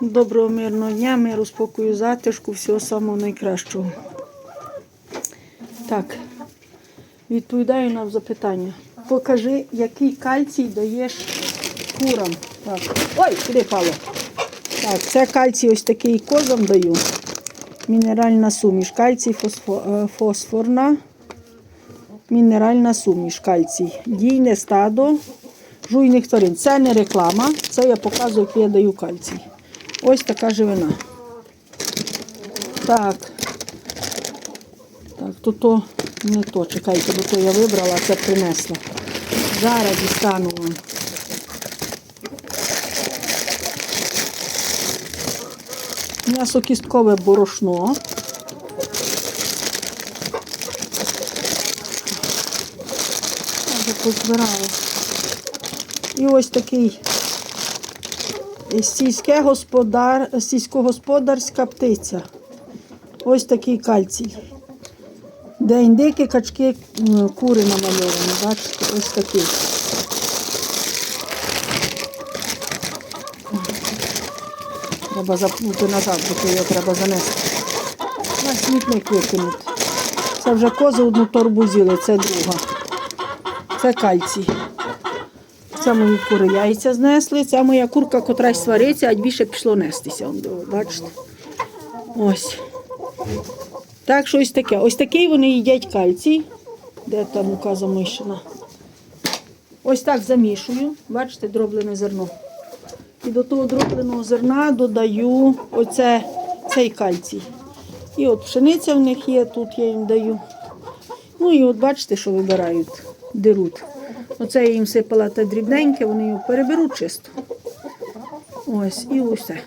Доброго мирного дня, миру, спокою, затишку, всього самого найкращого. Так, відповідаю на запитання. Покажи, який кальцій даєш курам. Так. Ой, куди пало? Так, це кальцій ось такий козам даю. Мінеральна суміш. Кальцій е, фосфорна. Мінеральна суміш. Кальцій. Дійне стадо жуйних тварин. Це не реклама, це я показую, як я даю кальцій. Ось така живина. Так. Так, тут то не то. Чекайте, бо то я вибрала, це принесла. Зараз дістану вам. М'ясо-кісткове борошно. Я позбирала. І ось такий сільське господар, сільськогосподарська птиця. Ось такий кальцій. Де індики, качки, кури намальовані. Бачите, ось такий. Треба запнути назад, бо його треба занести. На смітник викинути. Це вже кози одну торбу з'їли, це друга. Це кальцій. Це мої кури яйця знесли. Це моя курка, котра свариться, а більше пішло нестися. Бачите? Ось. Так що ось таке. Ось такий вони їдять кальцій. Де там мука замишена? Ось так замішую. Бачите, дроблене зерно. І до того дробленого зерна додаю оце, цей кальцій. І от пшениця в них є, тут я їм даю. Ну і от бачите, що вибирають, деруть. Оце я їм сипала те дрібненьке, вони його переберуть чисто. Ось, і усе.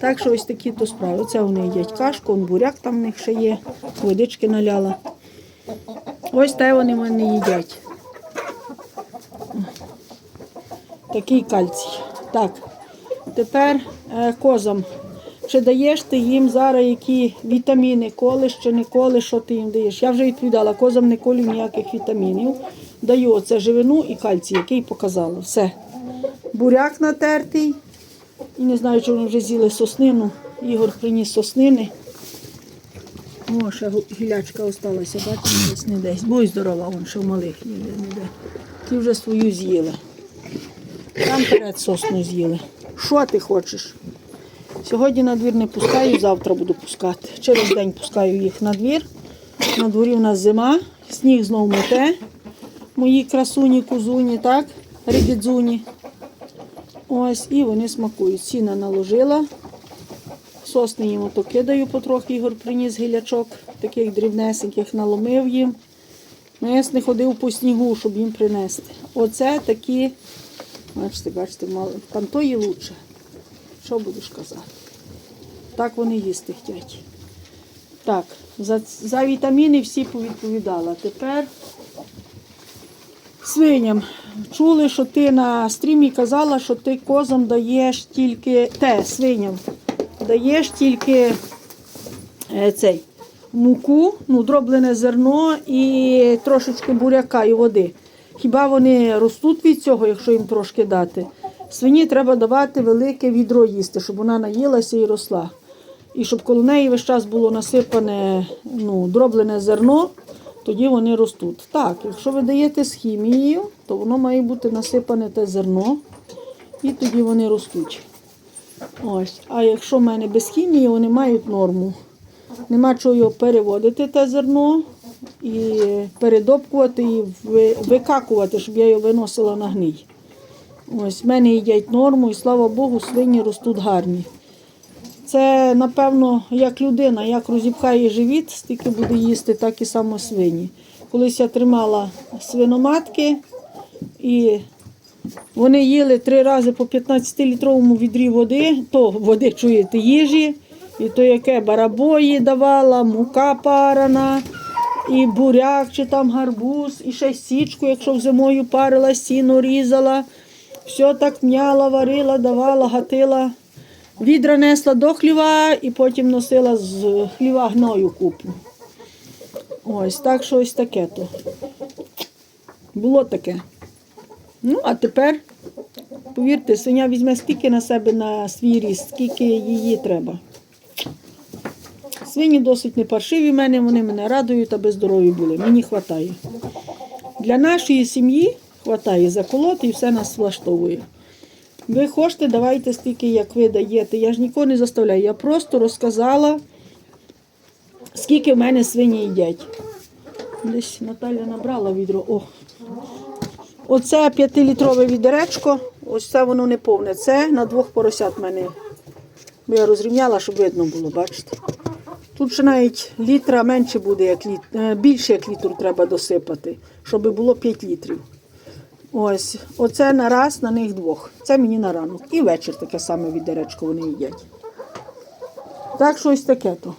Так що ось такі то справи. Оце вони їдять кашку, он буряк там в них ще є, водички наляла. Ось те вони в мене їдять. Такий кальцій. Так, тепер е, козам. Чи даєш ти їм зараз які вітаміни, колиш чи не колиш, що ти їм даєш? Я вже відповідала, козам не колю ніяких вітамінів. Даю оце живину і кальцій, який показала. Все. Буряк натертий. І не знаю, чи вони вже з'їли соснину. Ігор приніс соснини. О, ще гілячка осталася, бачите, не десь. Будь здорова, вон ще в малих ніде, ніде. Ті вже свою з'їли. Там перед сосну з'їли. Що ти хочеш? Сьогодні на двір не пускаю, завтра буду пускати. Через день пускаю їх на двір. На дворі в нас зима, сніг знову мете. Мої красуні, кузуні, так? Рибідзуні. Ось, і вони смакують. Сіна наложила. Сосни їм ото кидаю потрохи, Ігор приніс гілячок, таких дрібнесеньких наломив їм. Ну, я не ходив по снігу, щоб їм принести. Оце такі, бачите, бачите, мало- там то і лучше. Що будеш казати? Так вони їсти хочуть. Так, за, за вітаміни всі повідповідала. Тепер свиням. Чули, що ти на стрімі казала, що ти козам даєш тільки те, свиням. Даєш тільки е, цей муку, ну, дроблене зерно і трошечки буряка і води. Хіба вони ростуть від цього, якщо їм трошки дати? Свині треба давати велике відро їсти, щоб вона наїлася і росла. І щоб коло неї весь час було насипане ну, дроблене зерно, тоді вони ростуть. Так, якщо ви даєте з хімією, то воно має бути насипане те зерно, і тоді вони ростуть. Ось. А якщо в мене без хімії, вони мають норму. Нема чого його переводити, те зерно, і передопкувати, і викакувати, щоб я його виносила на гній. Ось, в мене їдять норму, і слава Богу, свині ростуть гарні. Це, напевно, як людина, як розіпхає живіт, стільки буде їсти, так і само свині. Колись я тримала свиноматки, і вони їли три рази по 15-літровому відрі води, то води чуєте, їжі, і то яке барабої давала, мука парана, і буряк чи там гарбуз, і ще січку, якщо зимою парила, сіно різала. Все так м'яла, варила, давала, гатила. Відра несла до хліва і потім носила з хліва гною купу. Ось так що ось таке то. Було таке. Ну, а тепер Повірте, свиня візьме стільки на себе на свій ріст, скільки її треба. Свині досить не паршиві в мене, вони мене радують, аби здорові були. Мені вистачає. Для нашої сім'ї вистачає заколоти і все нас влаштовує. Ви хочете, давайте стільки, як ви даєте. Я ж нікого не заставляю. Я просто розказала, скільки в мене свині їдять. Десь Наталя набрала відро. О. Оце 5-літрове відеречко. Ось це воно не повне. Це на двох поросят мене. Бо я розрівняла, щоб видно було, бачите. Тут ще навіть літра менше буде, як літ... е, більше як літру треба досипати, щоб було 5 літрів. Ось, оце на раз на них двох. Це мені на ранок. І вечір таке саме відеречко вони їдять. Так що ось таке то.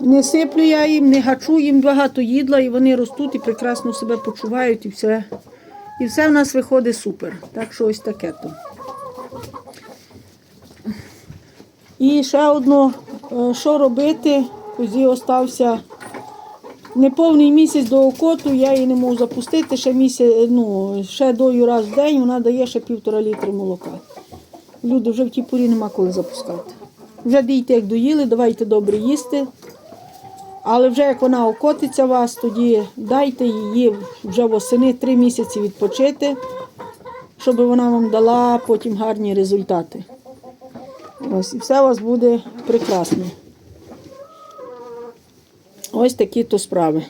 Не сиплю я їм, не гачу їм багато їдла, і вони ростуть і прекрасно себе почувають, і все. І все в нас виходить супер. Так що ось таке то. І ще одно, е, що робити, козі остався неповний місяць до окоту, я її не можу запустити, ще місяць, ну, ще дою раз в день, вона дає ще півтора літри молока. Люди вже в тій порі нема коли запускати. Вже дійте, як доїли, давайте добре їсти. Але вже як вона окотиться вас, тоді дайте її вже восени три місяці відпочити, щоб вона вам дала потім гарні результати. Ось, і все у вас буде прекрасно. Ось такі то справи.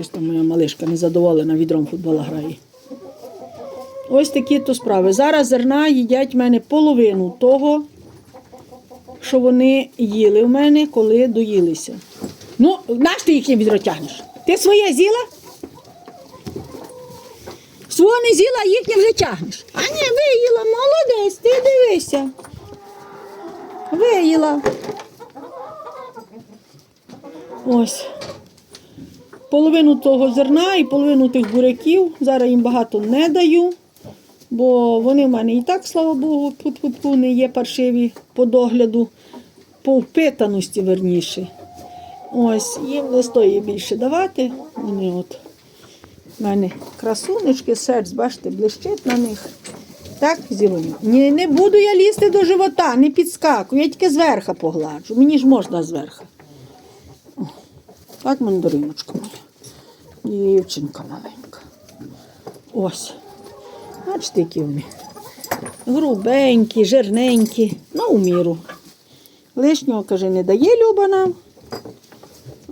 Ось там моя малишка незадоволена відром футбола грає. Ось такі то справи. Зараз зерна їдять в мене половину того, що вони їли в мене, коли доїлися. Ну, наш ти їхнє відро тягнеш? Ти своє з'їла? Свого не з'їла, а їхнє вже тягнеш. А ні, виїла, молодець, ти дивися. Виїла. Ось. Половину того зерна і половину тих буряків. Зараз їм багато не даю, бо вони в мене і так, слава Богу, пут-пут-пу, не є паршиві по догляду, по впитаності верніше. Ось, їм не стоїть більше давати. Вони от в мене красунечки, серць, бачите, блищить на них. Так, зілені? Ні, не буду я лізти до живота, не підскакую, я тільки зверха погладжу. Мені ж можна зверха. Так, мандариночка моя. Дівчинка маленька. Ось. Бачите, які вони. Грубенькі, жирненькі, ну, у міру. Лишнього, каже, не дає Люба нам.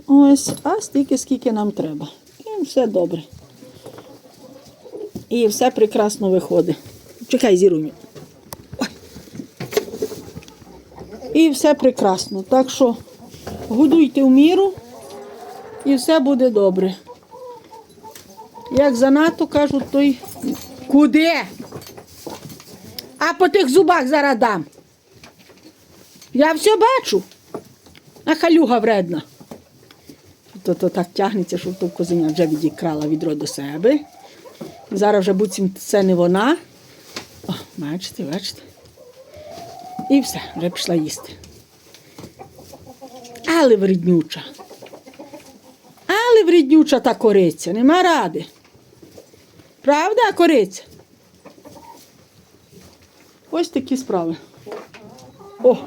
Ось, а стільки, скільки нам треба. І все добре. І все прекрасно виходить. Чекай, зіруню. І все прекрасно. Так що годуйте в міру і все буде добре. Як занадто кажуть, то й куди? А по тих зубах зараз дам. Я все бачу. А халюга вредна. То, то так тягнеться, що то козеня вже відікрала відро до себе. Зараз вже буцім це не вона. О, бачите, бачите. І все, вже пішла їсти. Але вреднюча. Але вреднюча та кориця, нема ради. Правда, кориця? Ось такі справи. О.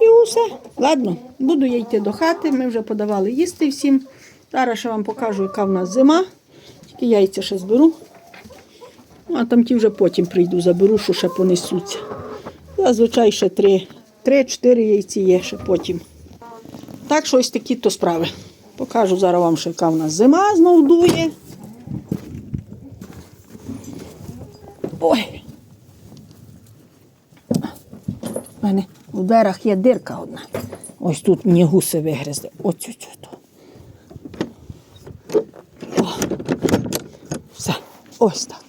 І усе. Ладно, буду я йти до хати. Ми вже подавали їсти всім. Зараз ще вам покажу, яка в нас зима. Тільки яйця ще зберу. Ну, а там ті вже потім прийду, заберу, що ще понесуться. Зазвичай ще три, три-чотири яйці є ще потім. Так що ось такі то справи. Покажу зараз вам, що яка в нас зима знов дує. Ой. У мене у дверах є дирка одна. Ось тут мені гуси вигризли. Оцю цю. О. Все. Ось так.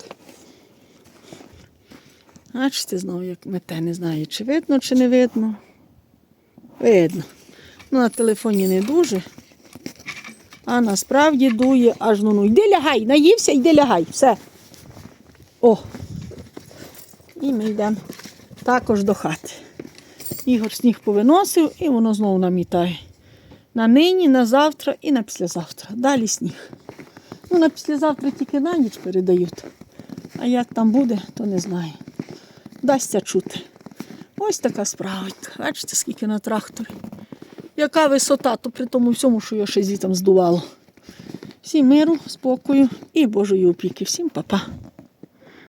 Бачите, знову як мете, не знаю, чи видно, чи не видно. Видно. Ну, на телефоні не дуже. А насправді дує аж ну ну. Йди лягай, наївся, йди лягай. Все. О. І ми йдемо також до хати. Ігор сніг повиносив і воно знову намітає. На нині, на завтра і на післязавтра. Далі сніг. Ну, на післязавтра тільки на ніч передають. А як там буде, то не знаю. Дасться чути. Ось така справа. Бачите, скільки на тракторі. Яка висота, то при тому всьому, що його ще звітом здувало. Всім миру, спокою і Божої опіки. Всім па-па.